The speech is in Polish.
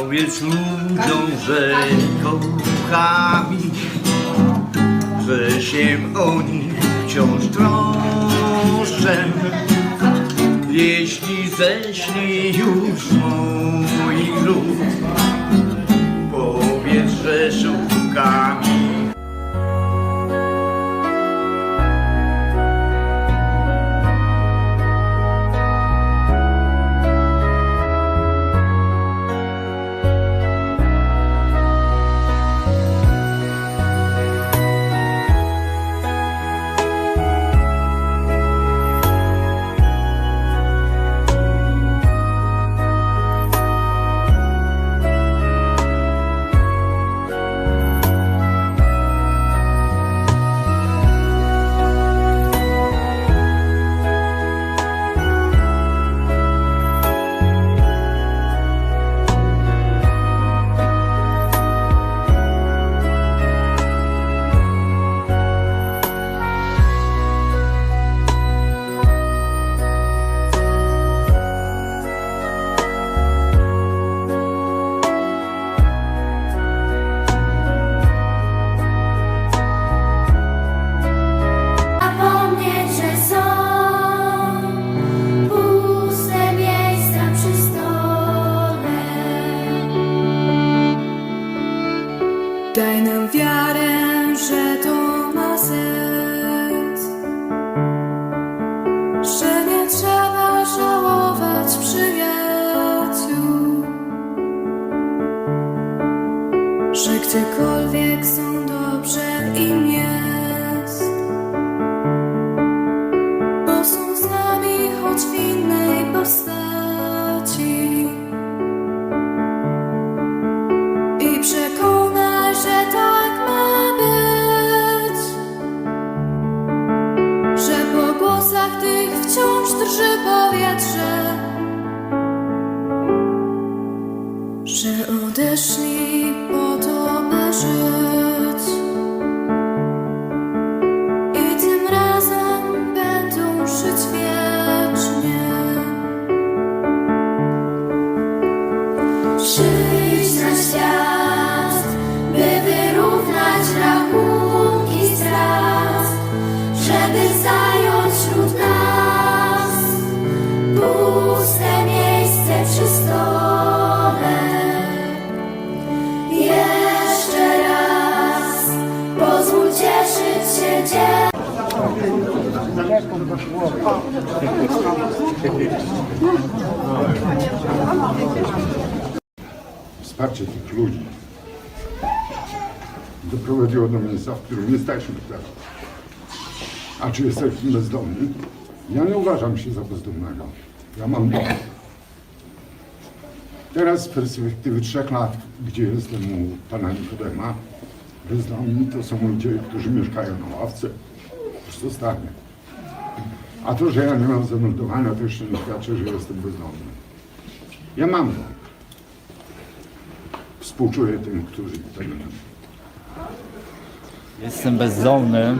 Powiedz ludziom, że kocham ich, że się o nich wciąż troszczę. Jeśli ześni już moich Daj nam wiarę, że to ma sens, że nie trzeba żałować przyjaciół, że gdziekolwiek są dobrze im jest, bo są z nami choć w powietrze Wsparcie tych ludzi doprowadziło do miejsca, w którym jesteśmy teraz. A czy jesteśmy bezdomni? Ja nie uważam się za bezdomnego. Ja mam dom. Teraz z perspektywy trzech lat, gdzie jestem u pana Nikodema, bezdomni to są ludzie, którzy mieszkają na ławce, zostanie. A to, że ja nie mam zameldowania, to jeszcze nie świadczy, że jestem bezdomny. Ja mam dom. Współczuję tym, którzy tego nie mają. Jestem bezdomny.